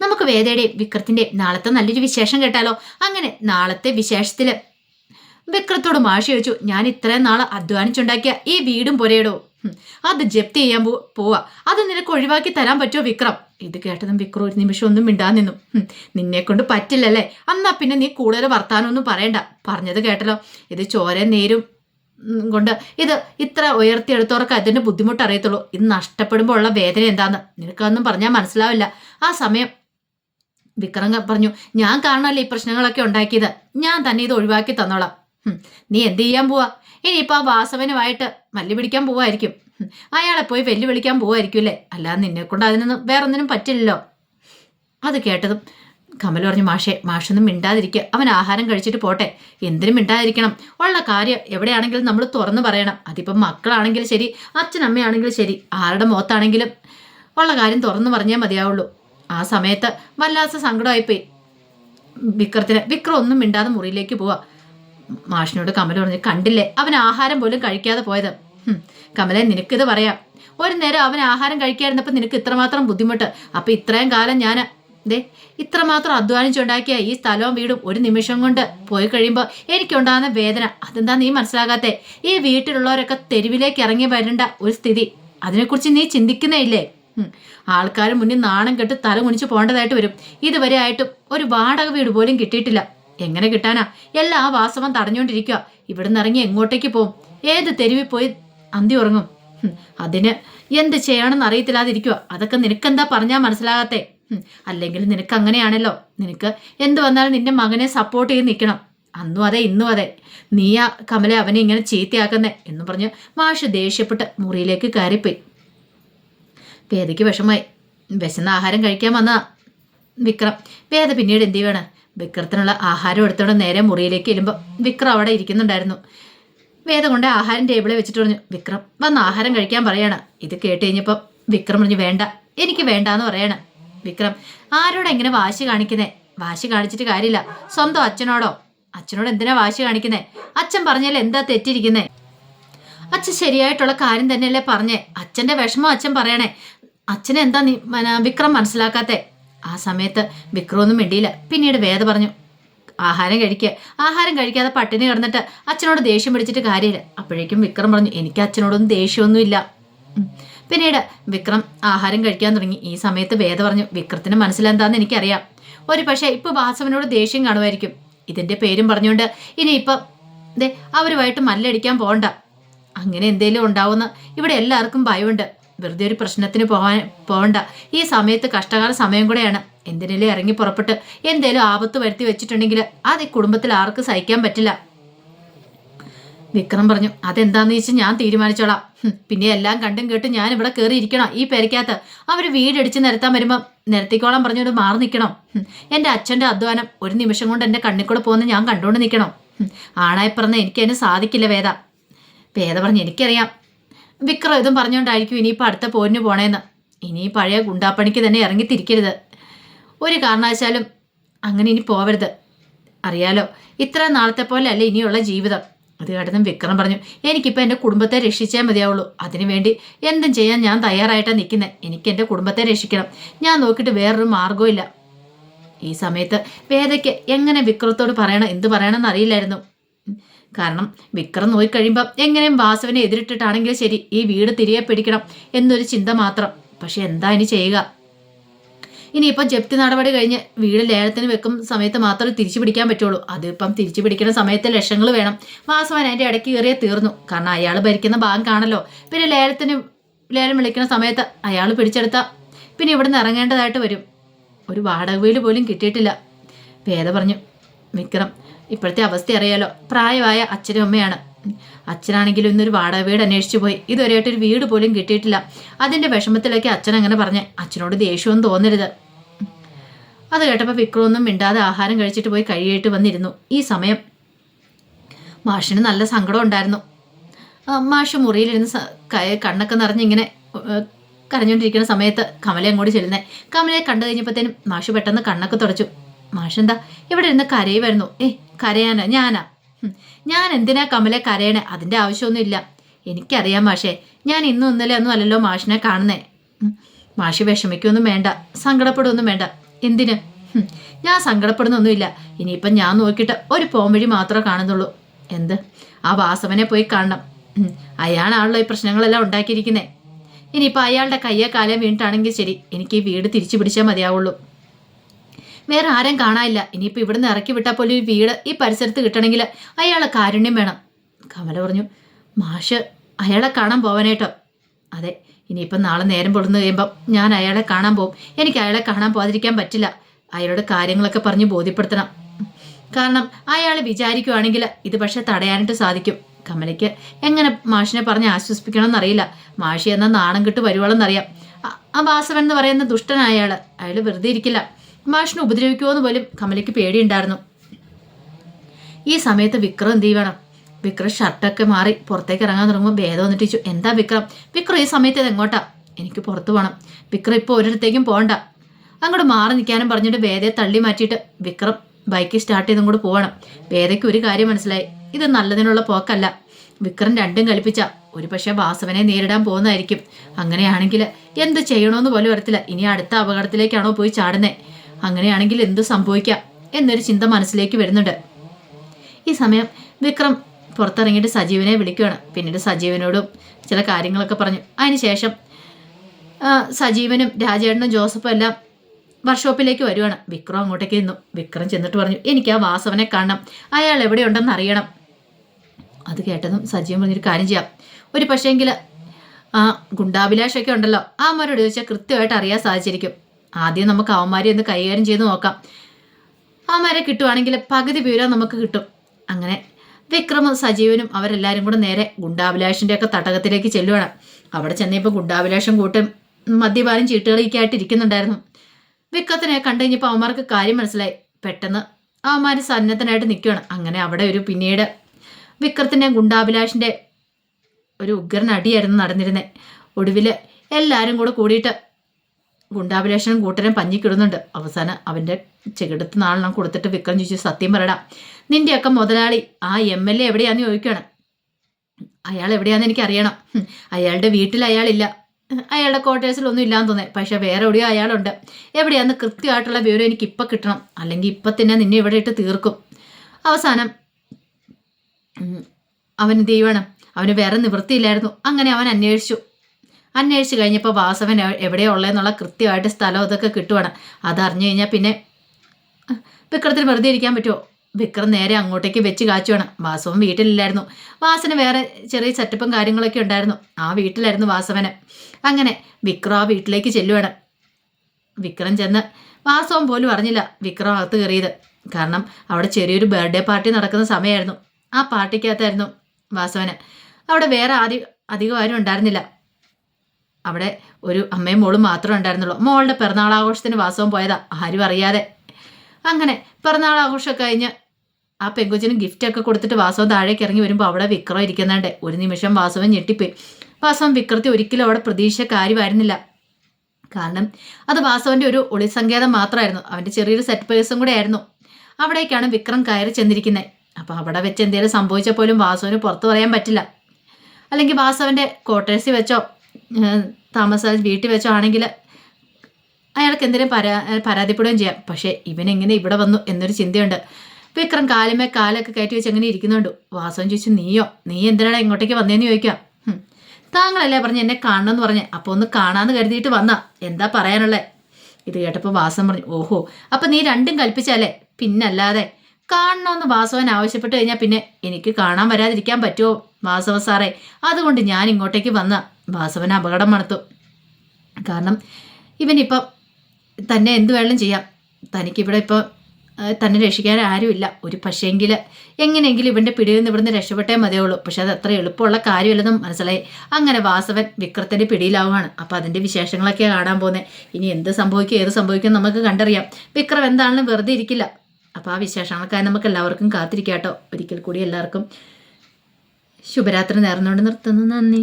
നമുക്ക് വേദയുടെയും വിക്രത്തിന്റെയും നാളത്തെ നല്ലൊരു വിശേഷം കേട്ടാലോ? അങ്ങനെ നാളത്തെ വിശേഷത്തിൽ വിക്രത്തോട് മാഷി ചോദിച്ചു ഞാൻ ഇത്രയും നാളെ അധ്വാനിച്ചുണ്ടാക്കിയ ഈ വീടും പുരയിടോ അത് ജപ്തി ചെയ്യാൻ പോ പോവാ. അത് നിനക്ക് ഒഴിവാക്കി തരാൻ പറ്റുമോ വിക്രം? ഇത് കേട്ടതും വിക്രം ഒരു നിമിഷം ഒന്നും മിണ്ടാൻ നിന്നു. നിന്നെ കൊണ്ട് പറ്റില്ലല്ലേ? അന്നാ പിന്നെ നീ കൂടുതൽ വർത്താനൊന്നും പറയണ്ട. പറഞ്ഞത് കേട്ടല്ലോ? ഇത് ചോരയും നേരും കൊണ്ട് ഇത് ഇത്ര ഉയർത്തിയെടുത്തവർക്ക് അതിന്റെ ബുദ്ധിമുട്ട് അറിയത്തുള്ളൂ ഇത് നഷ്ടപ്പെടുമ്പോൾ ഉള്ള വേദന എന്താന്ന്? നിനക്കതൊന്നും പറഞ്ഞാൽ മനസ്സിലാവില്ല. ആ സമയം വിക്രം പറഞ്ഞു ഞാൻ കാണല്ലേ ഈ പ്രശ്നങ്ങളൊക്കെ ഉണ്ടാക്കിയത്? ഞാൻ തന്നെ ഇത് ഒഴിവാക്കി തന്നോളാം. നീ എന്ത് ചെയ്യാൻ പോവാ? ഇനിയിപ്പോ ആ വാസവനുമായിട്ട് മല്ലി പിടിക്കാൻ പോവായിരിക്കും. അയാളെ പോയി വെല്ലുവിളിക്കാൻ പോവായിരിക്കും അല്ലേ? അല്ലാതെ നിന്നെ കൊണ്ട് അതിനൊന്നും വേറൊന്നിനും പറ്റില്ലല്ലോ. അത് കേട്ടതും കമൽ പറഞ്ഞു മാഷേ മാഷൊന്നും മിണ്ടാതിരിക്കുക അവൻ ആഹാരം കഴിച്ചിട്ട് പോട്ടെ. എന്തിനും മിണ്ടാതിരിക്കണം. ഉള്ള കാര്യം എവിടെയാണെങ്കിലും നമ്മൾ തുറന്നു പറയണം. അതിപ്പം മക്കളാണെങ്കിലും ശരി അച്ഛനമ്മയാണെങ്കിലും ശരി ആരുടെ മുഖത്താണെങ്കിലും ഉള്ള കാര്യം തുറന്നു പറഞ്ഞേ മതിയാവുള്ളൂ. ആ സമയത്ത് വല്ലാത്ത സങ്കടമായിപ്പോയി. വിക്രത്തിന് വിക്രം ഒന്നും മിണ്ടാതെ മുറിയിലേക്ക് പോവാ. മാഷിനോട് കമല പറഞ്ഞു കണ്ടില്ലേ അവൻ ആഹാരം പോലും കഴിക്കാതെ പോയത്. കമലെ നിനക്കിത് പറയാം. ഒരു നേരം അവൻ ആഹാരം കഴിക്കാതിരുന്നപ്പോൾ നിനക്ക് ഇത്രമാത്രം ബുദ്ധിമുട്ട്. അപ്പൊ ഇത്രയും കാലം ഞാൻ ദേ ഇത്രമാത്രം അധ്വാനിച്ചുണ്ടാക്കിയ ഈ സ്ഥലവും വീടും ഒരു നിമിഷം കൊണ്ട് പോയി കഴിയുമ്പോൾ എനിക്കുണ്ടാകുന്ന വേദന. അതെന്താ നീ മനസ്സിലാകാത്തെ? ഈ വീട്ടിലുള്ളവരൊക്കെ തെരുവിലേക്ക് ഇറങ്ങി വരേണ്ട ഒരു സ്ഥിതി. അതിനെക്കുറിച്ച് നീ ചിന്തിക്കുന്നേ ഇല്ലേ? ആൾക്കാർ മുന്നിൽ നാണം കെട്ട് തല കുനിച്ച് പോകേണ്ടതായിട്ട് വരും. ഇതുവരെ ആയിട്ടും ഒരു വാടക വീട് പോലും കിട്ടിയിട്ടില്ല. എങ്ങനെ കിട്ടാനാ? എല്ലാ വാസവം തടഞ്ഞുകൊണ്ടിരിക്കുക ഇവിടുന്ന് ഇറങ്ങി എങ്ങോട്ടേക്ക് പോവും? ഏത് തെരുവിൽ പോയി അന്തി ഉറങ്ങും? അതിന് എന്ത് ചെയ്യണമെന്ന് അറിയത്തില്ലാതിരിക്കുക അതൊക്കെ നിനക്കെന്താ പറഞ്ഞാൽ മനസ്സിലാകാത്തെ? അല്ലെങ്കിൽ നിനക്ക് അങ്ങനെയാണല്ലോ. നിനക്ക് എന്ത് വന്നാലും നിന്റെ മകനെ സപ്പോർട്ട് ചെയ്ത് നിൽക്കണം. അന്നും അതെ ഇന്നും അതെ. നീയാ കമലെ അവനെ ഇങ്ങനെ ചീത്തയാക്കുന്നേ എന്ന് പറഞ്ഞ് മാഷ് ദേഷ്യപ്പെട്ട് മുറിയിലേക്ക് കയറിപ്പോയി. വേദയ്ക്ക് വിഷമായി. വിശന്ന ആഹാരം കഴിക്കാൻ വന്ന വിക്രം. വേദ പിന്നീട് എന്ത് ചെയ്യണം? വിക്രത്തിനുള്ള ആഹാരം എടുത്തോണ്ട് നേരെ മുറിയിലേക്ക് എല്ലുമ്പോൾ വിക്രം അവിടെ ഇരിക്കുന്നുണ്ടായിരുന്നു. വേദ കൊണ്ട് ആഹാരം ടേബിളിൽ വെച്ചിട്ട് പറഞ്ഞു വിക്രം വന്ന് ആഹാരം കഴിക്കാൻ പറയാണ്. ഇത് കേട്ട് കഴിഞ്ഞപ്പോൾ വിക്രം പറഞ്ഞു വേണ്ട എനിക്ക് വേണ്ട എന്ന് പറയാണ്. വിക്രം ആരോടെ ഇങ്ങനെ വാശി കാണിക്കുന്നേ? വാശി കാണിച്ചിട്ട് കാര്യമില്ല. സ്വന്തം അച്ഛനോടോ? അച്ഛനോട് എന്തിനാ വാശി കാണിക്കുന്നേ? അച്ഛൻ പറഞ്ഞാൽ എന്താ തെറ്റിരിക്കുന്നേ? അച്ഛൻ ശരിയായിട്ടുള്ള കാര്യം തന്നെയല്ലേ പറഞ്ഞേ. അച്ഛന്റെ വിഷമം അച്ഛൻ പറയണേ. അച്ഛനെ എന്താ നീ വിക്രം മനസ്സിലാക്കാത്തെ? ആ സമയത്ത് വിക്രം ഒന്നും മിണ്ടിയില്ല. പിന്നീട് വേദ പറഞ്ഞു ആഹാരം കഴിക്കുക ആഹാരം കഴിക്കാതെ പട്ടിണി കിടന്നിട്ട് അച്ഛനോട് ദേഷ്യം പിടിച്ചിട്ട് കാര്യമില്ല. അപ്പോഴേക്കും വിക്രം പറഞ്ഞു എനിക്ക് അച്ഛനോടൊന്നും ദേഷ്യമൊന്നുമില്ല. പിന്നീട് വിക്രം ആഹാരം കഴിക്കാൻ തുടങ്ങി. ഈ സമയത്ത് വേദ പറഞ്ഞു വിക്രത്തിന് മനസ്സിലെന്താന്ന് എനിക്കറിയാം. ഒരു പക്ഷേ ഇപ്പൊ വാസവനോട് ദേഷ്യം കാണുമായിരിക്കും. ഇതിന്റെ പേരും പറഞ്ഞുകൊണ്ട് ഇനി ദേ അവരുമായിട്ട് മല്ലടിക്കാൻ പോകണ്ട അങ്ങനെ എന്തേലും ഉണ്ടാവുന്ന ഇവിടെ എല്ലാവർക്കും ഭയമുണ്ട്. വെറുതെ ഒരു പ്രശ്നത്തിന് പോകാൻ പോകണ്ട ഈ സമയത്ത് കഷ്ടകാല സമയം കൂടെയാണ്. എന്തിനേലും ഇറങ്ങി പുറപ്പെട്ട് എന്തേലും ആപത്ത് വരുത്തി വെച്ചിട്ടുണ്ടെങ്കിൽ അത് ഈ കുടുംബത്തിൽ ആർക്കും സഹിക്കാൻ പറ്റില്ല. വിക്രം പറഞ്ഞു അതെന്താന്ന് വെച്ചാൽ ഞാൻ തീരുമാനിച്ചോളാം. പിന്നെ എല്ലാം കണ്ടും കേട്ടും ഞാൻ ഇവിടെ കയറി ഇരിക്കണം ഈ പെരയ്ക്കകത്ത്. അവർ വീടടിച്ച് നിരത്താൻ വരുമ്പോൾ നിരത്തിക്കോളാം പറഞ്ഞുകൊണ്ട് മാറി നിൽക്കണം. എന്റെ അച്ഛന്റെ അധ്വാനം ഒരു നിമിഷം കൊണ്ട് എന്റെ കണ്ണിക്കൂടെ പോകുന്ന ഞാൻ കണ്ടുകൊണ്ട് നിൽക്കണം. ആണായി പറഞ്ഞ എനിക്ക് അതിന് സാധിക്കില്ല വേദ. വേദ പറഞ്ഞു എനിക്കറിയാം. വിക്രം ഇതും പറഞ്ഞുകൊണ്ടായിരിക്കും ഇനിയിപ്പോൾ അടുത്ത പോരിന് പോണേന്ന്. ഇനി പഴയ ഗുണ്ടാപ്പണിക്ക് തന്നെ ഇറങ്ങിത്തിരിക്കരുത്. ഒരു കാരണവശാലും അങ്ങനെ ഇനി പോവരുത്. അറിയാലോ ഇത്ര നാളത്തെ പോലെ അല്ല ഇനിയുള്ള ജീവിതം. അത് കേട്ടതും വിക്രം പറഞ്ഞു എനിക്കിപ്പോൾ എന്റെ കുടുംബത്തെ രക്ഷിച്ചേ മതിയാവുള്ളൂ. അതിനുവേണ്ടി എന്തും ചെയ്യാൻ ഞാൻ തയ്യാറായിട്ടാണ് നിൽക്കുന്നത് എനിക്ക് എന്റെ കുടുംബത്തെ രക്ഷിക്കണം. ഞാൻ നോക്കിയിട്ട് വേറൊരു മാർഗവും ഇല്ല. ഈ സമയത്ത് വേദയ്ക്ക് എങ്ങനെ വിക്രത്തോട് പറയണം എന്ത് പറയണമെന്ന് അറിയില്ലായിരുന്നു. കാരണം വിക്രം നോയിക്കഴിയുമ്പോൾ എങ്ങനെയും വാസവനെ എതിരിട്ടിട്ടാണെങ്കിലും ശരി ഈ വീട് തിരികെ പിടിക്കണം എന്നൊരു ചിന്ത മാത്രം. പക്ഷെ എന്താ ഇനി ചെയ്യുക? ഇനിയിപ്പം ജപ്തി നടപടി കഴിഞ്ഞ് വീട് ലേലത്തിന് വെക്കും സമയത്ത് മാത്രമേ തിരിച്ചു പിടിക്കാൻ പറ്റുള്ളൂ. അതിപ്പം തിരിച്ചു പിടിക്കുന്ന സമയത്ത് ലക്ഷങ്ങൾ വേണം. വാസവൻ അതിന്റെ ഇടയ്ക്ക് കയറിയേ തീർന്നു. കാരണം അയാൾ ഭരിക്കുന്ന ബാങ്കാണല്ലോ പിന്നെ ലേലത്തിന് ലേലം വിളിക്കുന്ന സമയത്ത് അയാൾ പിടിച്ചെടുത്ത. പിന്നെ ഇവിടുന്ന് ഇറങ്ങേണ്ടതായിട്ട് വരും. ഒരു വാടക വീട് പോലും കിട്ടിയിട്ടില്ല. വേദ പറഞ്ഞു വിക്രം ഇപ്പോഴത്തെ അവസ്ഥ അറിയാലോ. പ്രായമായ അച്ഛനും അമ്മയാണ്. അച്ഛനാണെങ്കിലും ഇന്നൊരു വാടക വീട് അന്വേഷിച്ചു പോയി. ഇതുവരെയായിട്ട് ഒരു വീട് പോലും കിട്ടിയിട്ടില്ല. അതിന്റെ വിഷമത്തിലേക്ക് അച്ഛൻ അങ്ങനെ പറഞ്ഞ് അച്ഛനോട് ദേഷ്യമൊന്നും തോന്നരുത്. അത് കേട്ടപ്പോൾ വിക്രമൊന്നും മിണ്ടാതെ ആഹാരം കഴിച്ചിട്ട് പോയി കഴിയിട്ട് വന്നിരുന്നു. ഈ സമയം മാഷിന് നല്ല സങ്കടം ഉണ്ടായിരുന്നു. മാഷ് മുറിയിലിരുന്ന് കണ്ണൊക്കെ നിറഞ്ഞ് ഇങ്ങനെ ഏഹ്, കരഞ്ഞുകൊണ്ടിരിക്കുന്ന സമയത്ത് കമലയെ അങ്ങോട്ട് ചെല്ലുന്നേ. കമലയെ കണ്ടു കഴിഞ്ഞപ്പോഴത്തേനും മാഷ് പെട്ടെന്ന് കണ്ണൊക്കെ തുടച്ചു. മാഷ് എന്താ ഇവിടെ ഇരുന്ന് കരയുമായിരുന്നു ഏ കരയാനാ? ഞാനാ? ഞാൻ എന്തിനാ കമലെ കരയണേ? അതിന്റെ ആവശ്യമൊന്നുമില്ല. എനിക്കറിയാം മാഷേ ഞാൻ ഇന്നും ഇന്നലെ ഒന്നും അല്ലല്ലോ മാഷിനെ കാണുന്നേ. മാഷി വിഷമിക്കൊന്നും വേണ്ട സങ്കടപ്പെടുകയൊന്നും വേണ്ട. എന്തിന്? ഞാൻ സങ്കടപ്പെടുന്നൊന്നുമില്ല. ഇനിയിപ്പം ഞാൻ നോക്കിയിട്ട് ഒരു പോംവഴി മാത്രമേ കാണുന്നുള്ളൂ. എന്ത്? ആ വാസവനെ പോയി കാണണം. അയാളാണല്ലോ ഈ പ്രശ്നങ്ങളെല്ലാം ഉണ്ടാക്കിയിരിക്കുന്നത് ഇനിയിപ്പോൾ അയാളുടെ കയ്യെ കാലം വീണിട്ടാണെങ്കിൽ ശരി. എനിക്ക് ഈ വീട് തിരിച്ചു പിടിച്ചാൽ മതിയാവുള്ളൂ. വേറെ ആരും കാണാനില്ല. ഇനിയിപ്പോൾ ഇവിടുന്ന് ഇറക്കി വിട്ടാൽ പോലും ഒരു വീട് ഈ പരിസരത്ത് കിട്ടണമെങ്കിൽ അയാളെ കാരുണ്യം വേണം. കമല പറഞ്ഞു മാഷ് അയാളെ കാണാൻ പോവാനായിട്ടോ? അതെ ഇനിയിപ്പം നാളെ നേരം പൊടുന്നു കഴിയുമ്പം ഞാൻ അയാളെ കാണാൻ പോകും എനിക്ക് അയാളെ കാണാൻ പോകാതിരിക്കാൻ പറ്റില്ല. അയാളുടെ കാര്യങ്ങളൊക്കെ പറഞ്ഞ് ബോധ്യപ്പെടുത്തണം. കാരണം അയാൾ വിചാരിക്കുവാണെങ്കിൽ ഇത് പക്ഷെ തടയാനായിട്ട് സാധിക്കും. കമലയ്ക്ക് എങ്ങനെ മാഷിനെ പറഞ്ഞ് ആശ്വസിപ്പിക്കണമെന്നറിയില്ല. മാഷി എന്ന നാണം കിട്ട് വരുവാളെന്നറിയാം. ആ വാസവൻ എന്ന് പറയുന്ന ദുഷ്ടനായ അയാൾ അയാൾ വെറുതെ ഇരിക്കില്ല. മാഷിനെ ഉപദ്രവിക്കുമോന്ന് പോലും കമലയ്ക്ക് പേടിയുണ്ടായിരുന്നു. ഈ സമയത്ത് വിക്രം എന്ത് ചെയ്യണം? വിക്രം ഷർട്ടൊക്കെ മാറി പുറത്തേക്ക് ഇറങ്ങാൻ തുടങ്ങുമ്പോൾ ഭേദം വന്നിട്ട് ചോദിച്ചു എന്താ വിക്രം? വിക്രം ഈ സമയത്ത് ഇത് എങ്ങോട്ടാ എനിക്ക് പുറത്തു പോകണം വിക്രം ഇപ്പോൾ ഒരിടത്തേക്കും പോകണ്ട അങ്ങോട്ട് മാറി നിൽക്കാനും പറഞ്ഞിട്ട് വേദയെ തള്ളി മാറ്റിയിട്ട് വിക്രം ബൈക്ക് സ്റ്റാർട്ട് ചെയ്തും കൂടെ പോകണം വേദയ്ക്ക് ഒരു കാര്യം മനസ്സിലായി. ഇത് നല്ലതിനുള്ള പോക്കല്ല. വിക്രം രണ്ടും കളിപ്പിച്ച ഒരു പക്ഷേ വാസവനെ നേരിടാൻ പോകുന്നതായിരിക്കും. അങ്ങനെയാണെങ്കിൽ എന്ത് ചെയ്യണമെന്ന് പോലും വരത്തില്ല ഇനി അടുത്ത അപകടത്തിലേക്കാണോ പോയി ചാടുന്നേ? അങ്ങനെയാണെങ്കിൽ എന്ത് സംഭവിക്കാം എന്നൊരു ചിന്ത മനസ്സിലേക്ക് വരുന്നുണ്ട്. ഈ സമയം വിക്രം പുറത്തിറങ്ങിയിട്ട് സജീവനെ വിളിക്കുകയാണ്. പിന്നീട് സജീവനോടും ചില കാര്യങ്ങളൊക്കെ പറഞ്ഞു. അതിനുശേഷം സജീവനും രാജേട്ടനും ജോസഫും എല്ലാം വർക്ക്ഷോപ്പിലേക്ക് വരുവാണ്. വിക്രം അങ്ങോട്ടേക്ക് നിന്നു. വിക്രം ചെന്നിട്ട് പറഞ്ഞു എനിക്ക് ആ വാസവനെ കാണണം. അയാൾ എവിടെയുണ്ടെന്ന് അറിയണം. അത് കേട്ടതും സജീവൻ പറഞ്ഞൊരു കാര്യം ചെയ്യാം. ഒരു പക്ഷേങ്കിൽ ആ ഗുണ്ടാഭിലാഷൊക്കെ ഉണ്ടല്ലോ. ആ മരോട് ചോദിച്ചാൽ കൃത്യമായിട്ട് അറിയാൻ സാധിച്ചിരിക്കും. ആദ്യം നമുക്ക് അവന്മാരെ ഒന്ന് കൈകാര്യം ചെയ്ത് നോക്കാം. അവന്മാരെ കിട്ടുവാണെങ്കിൽ പകുതി വിവരം നമുക്ക് കിട്ടും. അങ്ങനെ വിക്രമും സജീവനും അവരെല്ലാവരും കൂടെ നേരെ ഗുണ്ടാഭിലാഷിന്റെ ഒക്കെ തട്ടകത്തിലേക്ക് ചെല്ലുവാണ്. അവിടെ ചെന്നപ്പോൾ ഗുണ്ടാഭിലാഷം കൂട്ടും മദ്യപാനം ചീട്ടുകളൊക്കെ ആയിട്ട് ഇരിക്കുന്നുണ്ടായിരുന്നു. വിക്രത്തിനെ കണ്ടു കഴിഞ്ഞപ്പോൾ അവന്മാർക്ക് കാര്യം മനസ്സിലായി. പെട്ടെന്ന് അവന്മാർ സന്നദ്ധനായിട്ട് നിൽക്കുകയാണ് അങ്ങനെ അവിടെ ഒരു പിന്നീട് വിക്രത്തിന്റെ ഗുണ്ടാഭിലാഷിന്റെ ഒരു ഉഗ്രൻ അടിയായിരുന്നു നടന്നിരുന്നത് ഒടുവിൽ എല്ലാവരും കൂടെ കൂടിയിട്ട് ഗുണ്ടാഭിലാഷനും കൂട്ടരും പഞ്ഞിക്കിടുന്നുണ്ട് അവസാനം അവന്റെ ചെകിടത്ത് നാളെണ്ണം കൊടുത്തിട്ട് വിക്രം ചോദിച്ചു സത്യം പറയടാ നിന്റെയൊക്കെ മുതലാളി ആ എം എൽ എ എവിടെയാന്ന് ചോദിക്കണം അയാൾ എവിടെയാന്ന് എനിക്ക് അറിയണം അയാളുടെ വീട്ടിൽ അയാളില്ല. അയാളുടെ ക്വാർട്ടേഴ്സിലൊന്നും ഇല്ലാന്ന് തോന്നേ പക്ഷെ വേറെ എവിടെയോ അയാളുണ്ട്. എവിടെയാന്ന് കൃത്യമായിട്ടുള്ള വിവരം എനിക്ക് ഇപ്പം കിട്ടണം. അല്ലെങ്കിൽ ഇപ്പം തന്നെ നിന്നെ ഇവിടെ ഇട്ട് തീർക്കും. അവസാനം അവൻ എന്ത് ചെയ്യണം അവന് വേറെ നിവൃത്തിയില്ലായിരുന്നു. അങ്ങനെ അവൻ അന്വേഷിച്ചു. അന്വേഷിച്ച് കഴിഞ്ഞപ്പോൾ വാസവൻ എവിടെയാണ് എവിടെയാ ഉള്ളതെന്നുള്ള കൃത്യമായിട്ട് സ്ഥലം ഇതൊക്കെ കിട്ടുവാണ്. അതറിഞ്ഞു കഴിഞ്ഞാൽ പിന്നെ വിക്രത്തിന് വെറുതെ ഇരിക്കാൻ പറ്റുമോ വിക്രം നേരെ അങ്ങോട്ടേക്ക് വെച്ച് കാച്ചുവാണ്. വാസവൻ വീട്ടിലില്ലായിരുന്നു. വാസന് വേറെ ചെറിയ സെറ്റപ്പും കാര്യങ്ങളൊക്കെ ഉണ്ടായിരുന്നു. ആ വീട്ടിലായിരുന്നു വാസവന്. അങ്ങനെ വിക്രം ആ വീട്ടിലേക്ക് ചെല്ലുവാണ്. വിക്രം ചെന്ന് വാസവൻ പോലും അറിഞ്ഞില്ല വിക്രം അകത്ത് കയറിയത്. കാരണം അവിടെ ചെറിയൊരു ബർത്ത്ഡേ പാർട്ടി നടക്കുന്ന സമയമായിരുന്നു ആ പാർട്ടിക്കകത്തായിരുന്നു വാസവന്. അവിടെ വേറെ ആദ്യം അധികം ആരും ഉണ്ടായിരുന്നില്ല. അവിടെ ഒരു അമ്മയും മോളും മാത്രമേ ഉണ്ടായിരുന്നുള്ളൂ. മോളുടെ പിറന്നാൾ ആഘോഷത്തിന് വാസവൻ പോയതാ. ആരും അറിയാതെ. അങ്ങനെ പിറന്നാൾ ആഘോഷമൊക്കെ കഴിഞ്ഞ് ആ പെങ്കുച്ചിന് ഗിഫ്റ്റൊക്കെ കൊടുത്തിട്ട് വാസവൻ താഴേക്ക് ഇറങ്ങി വരുമ്പോൾ അവിടെ വിക്രം ഇരിക്കുന്നുണ്ട്. ഒരു നിമിഷം വാസവൻ ഞെട്ടിപ്പോയി. വാസവൻ വിക്രത്തെ ഒരിക്കലും അവിടെ പ്രതീക്ഷ കാര്യമായിരുന്നില്ല. കാരണം അത് വാസവന്റെ ഒരു ഒളിസങ്കേതം മാത്രമായിരുന്നു. അവന്റെ ചെറിയൊരു സെറ്റ് പേഴ്സും കൂടെ ആയിരുന്നു. അവിടേക്കാണ് വിക്രം കയറി ചെന്നിരിക്കുന്നത് അപ്പോൾ അവിടെ വെച്ച് എന്തെങ്കിലും സംഭവിച്ചാൽ പോലും വാസവന് പുറത്തു പറയാൻ പറ്റില്ല. അല്ലെങ്കിൽ വാസവന്റെ ക്വാർട്ടേഴ്സിൽ വെച്ചോ താമസ വീട്ടിൽ വെച്ചാണെങ്കിൽ അയാൾക്ക് എന്തെങ്കിലും പരാ പരാതിപ്പെടുകയും ചെയ്യാം. പക്ഷേ ഇവനെങ്ങനെ ഇവിടെ വന്നു എന്നൊരു ചിന്തയുണ്ട്. വിക്രം കാലുമേ കാലൊക്കെ കയറ്റി വെച്ച് എങ്ങനെ ഇരിക്കുന്നുണ്ട്? വാസവൻ ചോദിച്ചു നീയോ? നീ എന്തിനാണ് ഇങ്ങോട്ടേക്ക് വന്നേന്ന് ചോദിക്കാം? "ഹും, താങ്കളല്ലേ പറഞ്ഞ് എന്നെ കാണണമെന്ന് പറഞ്ഞ്. അപ്പോൾ ഒന്ന് കാണാമെന്ന് കരുതിയിട്ട് വന്നാ. എന്താ പറയാനുള്ളത് ഇത് കേട്ടപ്പോൾ വാസവൻ പറഞ്ഞു ഓഹോ അപ്പം നീ രണ്ടും കൽപ്പിച്ചല്ലേ പിന്നല്ലാതെ കാണണമെന്ന് വാസവൻ ആവശ്യപ്പെട്ട് കഴിഞ്ഞാൽ പിന്നെ എനിക്ക് കാണാൻ വരാതിരിക്കാൻ പറ്റുമോ വാസവ സാറേ അതുകൊണ്ട് ഞാൻ ഇങ്ങോട്ടേക്ക് വന്ന. വാസവൻ അപകടം മണത്തു. കാരണം ഇവനിപ്പം തന്നെ എന്ത് വേണം ചെയ്യാം. തനിക്കിവിടെ ഇപ്പോൾ തന്നെ രക്ഷിക്കാൻ ആരുമില്ല. ഒരു പക്ഷേങ്കിൽ എങ്ങനെയെങ്കിലും ഇവന്റെ പിടിയിൽ നിന്ന് ഇവിടുന്ന് രക്ഷപ്പെട്ടേ മതിയുള്ളൂ പക്ഷെ അത് അത്ര എളുപ്പമുള്ള കാര്യമില്ലെന്നും മനസ്സിലായി. അങ്ങനെ വാസവൻ വിക്രത്തിന്റെ പിടിയിലാവുകയാണ്. അപ്പോൾ അതിന്റെ വിശേഷങ്ങളൊക്കെ കാണാൻ പോകുന്നത് ഇനി എന്ത് സംഭവിക്കും ഏത് സംഭവിക്കും നമുക്ക് കണ്ടറിയാം. വിക്രം എന്താണെന്ന് വെറുതെ ഇരിക്കില്ല. അപ്പോൾ ആ വിശേഷങ്ങൾക്കായി നമുക്ക് എല്ലാവർക്കും കാത്തിരിക്കാട്ടോ. ഒരിക്കൽ കൂടി എല്ലാവർക്കും ശുഭരാത്രി നേർന്നുകൊണ്ട് നിർത്തുന്നു. നന്ദി.